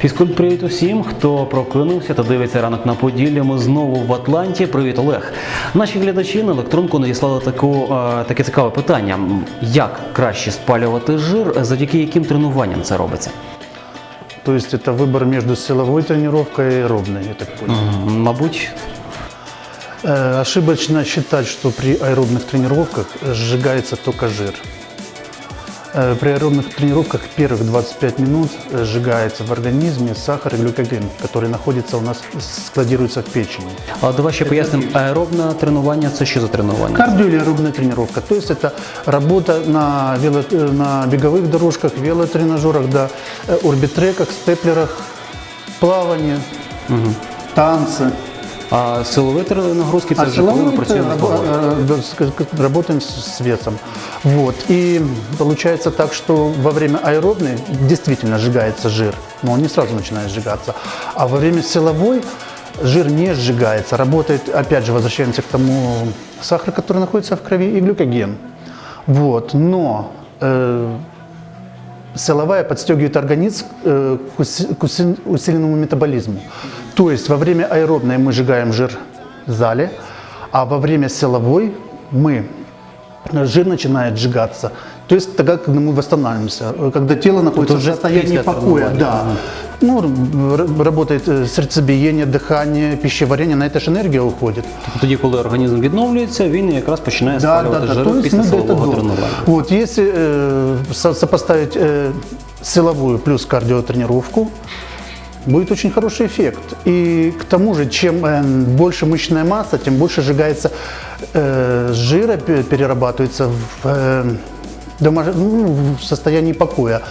Фізкульт, привіт усім, хто прокинувся та дивиться ранок на Поділлі. Ми знову в Атланті. Привіт, Олег. Наші глядачі на електронку надіслали таку, е, таке цікаве питання: М, як краще спалювати жир, завдяки яким тренуванням це робиться? То есть это выбор между силовой тренировкой и аэробной, я так понял. М, Мабуть, Э, ошибочно считать, что при аэробных тренировках сжигается только жир. Э, При аэробных тренировках первых 25 минут э, сжигается в организме сахар и глюкоген, который находится у нас, складируется в печени. а давай ще пояснимо, аеробне тренування це що за тренування? Кардио или аэробная тренировка. То есть это работа на, вело, э, на беговых дорожках, велотренажерах, да, э, орбитреках, степлерах, плавание, танцы. А силові тренування нагрузки це А вже коли ми силовые працюємо з это вагою. рабо- э, да, с- к- работаем с с весом. Вот. И получается так, что во время аэробной действительно сжигается жир, но он не сразу начинает сжигаться. А во время силовой жир не сжигается. Работает, опять же, возвращаемся к тому сахару, который находится в крови, и глюкоген. Вот. Но э, силовая подстегивает организм э, к уси- к уси- усиленному метаболизму. То есть во время аэробной мы сжигаем жир в зале, а во время силовой мы э, жир начинает сжигаться. То есть тогда, когда мы восстанавливаемся, э, когда тело находится в уже состоянии после покоя, тренирования. да. Ну, р- работает э, сердцебиение, дыхание, пищеварение, на это же энергия уходит. Тоді, коли організм відновлюється, він якраз починає Да, спалювати да, да. жири То есть після мы до силового этого. тренування. Вот, если э, со- сопоставить э, силовую плюс кардиотренировку, будет очень хороший эффект. И к тому же, чем э, больше мышечная масса, тем больше сжигается э, жира, пе- перерабатывается в, э, домаш- ну, в состоянии покоя.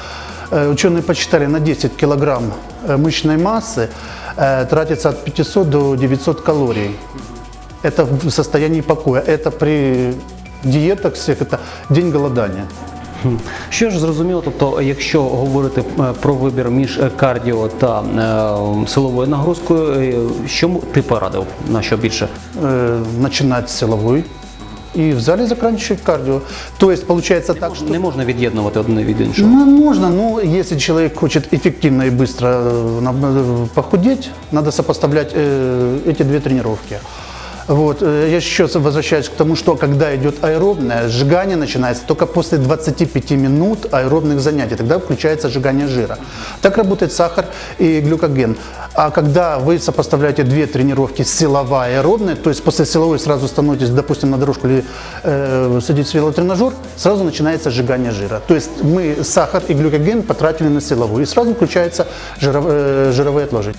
Э, Ученые посчитали, на 10 килограмм э, мышечной массы э, тратится от 500 до 900 калорий. Это в состоянии покоя. Это при диетах всех, это день голодания. Хм. Що ж зрозуміло, тобто, якщо говорити е, про вибір між е, кардіо та е, силовою нагрузкою, е, що м- ти порадив на що більше? Э, начинать с силовой и в зале заканчивать кардио. То есть получается так, что Не можна від'єднувати одне від іншого. Ну, можно, но если человек хочет эффективно и быстро э, на- э, похудеть, надо сопоставлять э, эти две тренировки. Вот. э, Я еще возвращаюсь к тому, что когда идет аэробное, сжигание начинается только после 25 минут аэробных занятий. Тогда включается сжигание жира. Так работает сахар и глюкоген. А когда вы сопоставляете две тренировки, силовая и аэробная, то есть после силовой сразу становитесь, допустим, на дорожку или э, садитесь в велотренажер, сразу начинается сжигание жира. То есть мы сахар и глюкоген потратили на силовую, и сразу включается жиров- э, жировые отложения.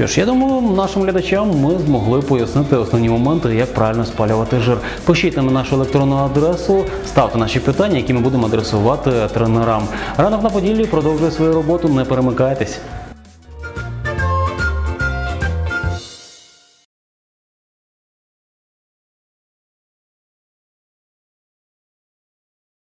Що ж, я думаю, нашим глядачам ми змогли пояснити основні моменти, як правильно спалювати жир. Пишіть на нашу електронну адресу, ставте наші питання, які ми будемо адресувати тренерам. Ранок на поділлі продовжує свою роботу. Не перемикайтесь.